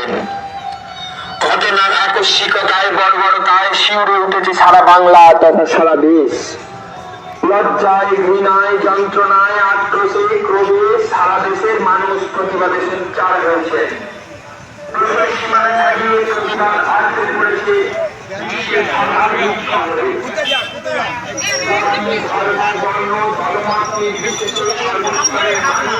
করবেন ঘটনার আকস্মিকতায় বর্বরতায় শিউরে উঠেছে সারা বাংলা তথা সারা দেশ। লজ্জায় ঘৃণায় যন্ত্রণায় আক্রোশে ক্রমে সারা দেশের মানুষ প্রতিবাদে সোচ্চার হয়েছে। প্রথমে সীমানা ছাড়িয়ে প্রতিবাদ আটকে পড়েছে বিশ্বের সাধারণ শহরে। ধর্ম, ধর্মাত্মী, বিশেষে সর্বস্তরের মানুষ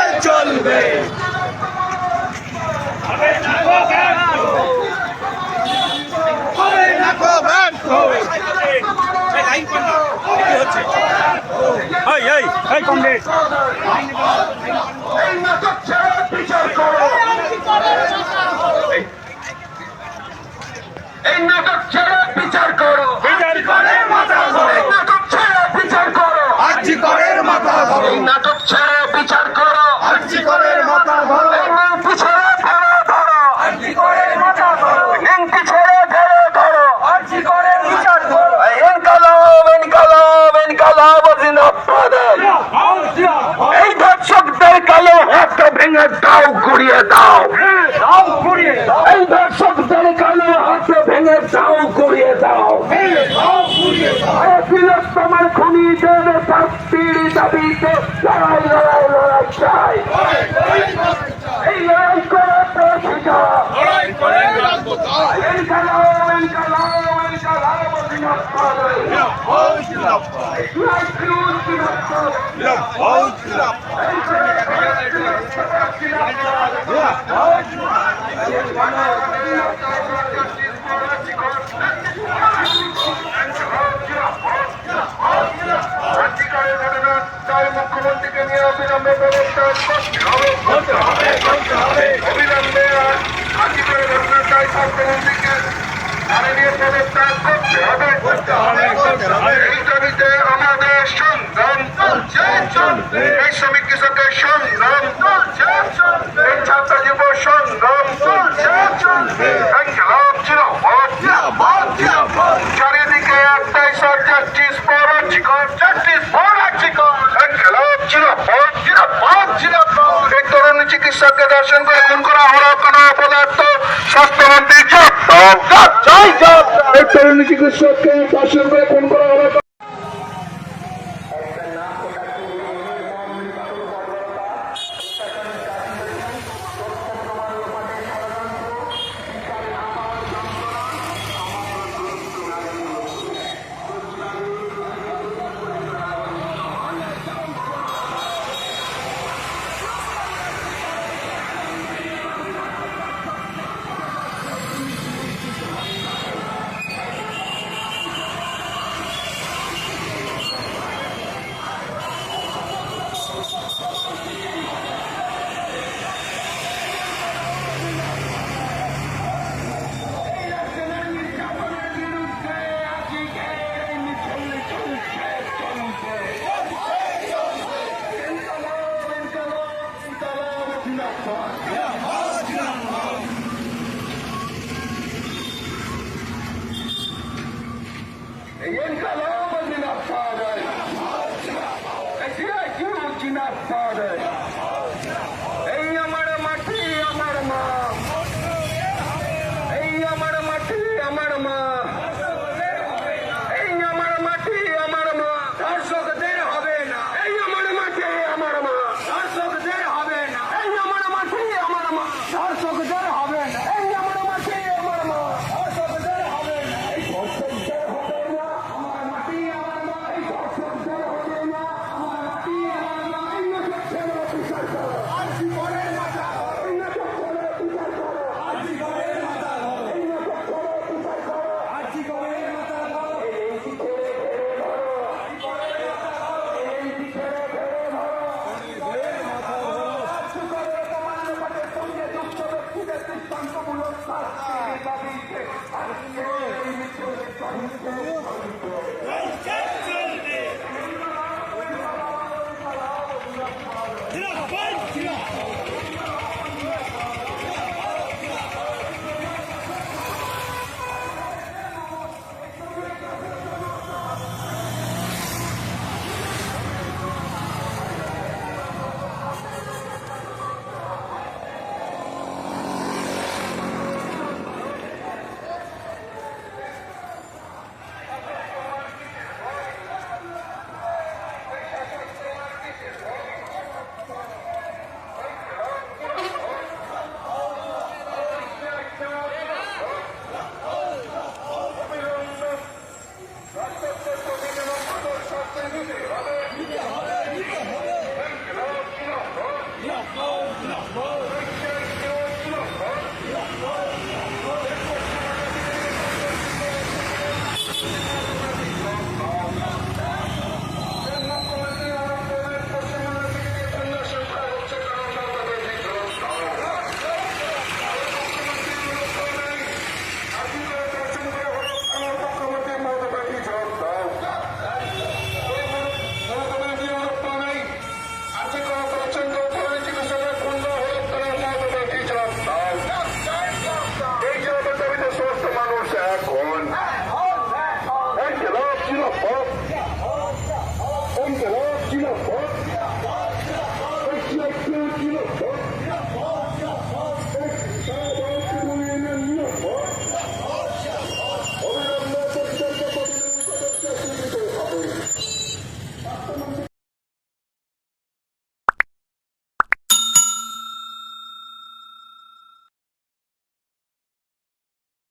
আজ চলবে এই এই এই কমরেড। দাও। গুড়িয়ে দাও। এই দর্শকদের কালো হাত ভেঙে দাও করিয়ে দাও। তোমার খুনিদের শাস্তির দাবিতে লড়াই লড়াই লড়াই চাই। এই লড়াই করে তো শিখা এই রাখব তাই ইনকালাব ইনকালাব ইনকালাব জিন্দাবাদ লাফাও লাফাও Like you, জিন্দাবাদ লাফাও লাফাও মুখ্যমন্ত্রীকে নিয়ে অবিলম্বে ব্যবস্থা করতে হবে করতে হবে অবিলম্বে আজিকার ঘটনাটাই স্বাস্থ্যমন্ত্রীকে আরে নিয়ে ব্যবস্থা করতে হবে করতে হবে এই দাবিতে আমাদের সংগ্রাম এই শ্রমিক কৃষকের সংগ্রাম চিকিৎসককে দর্শন করে খুন করা হলো কোন অপদার্থ, স্বাস্থ্যমন্ত্রী চিকিৎসককে দর্শন করে খুন করা হলো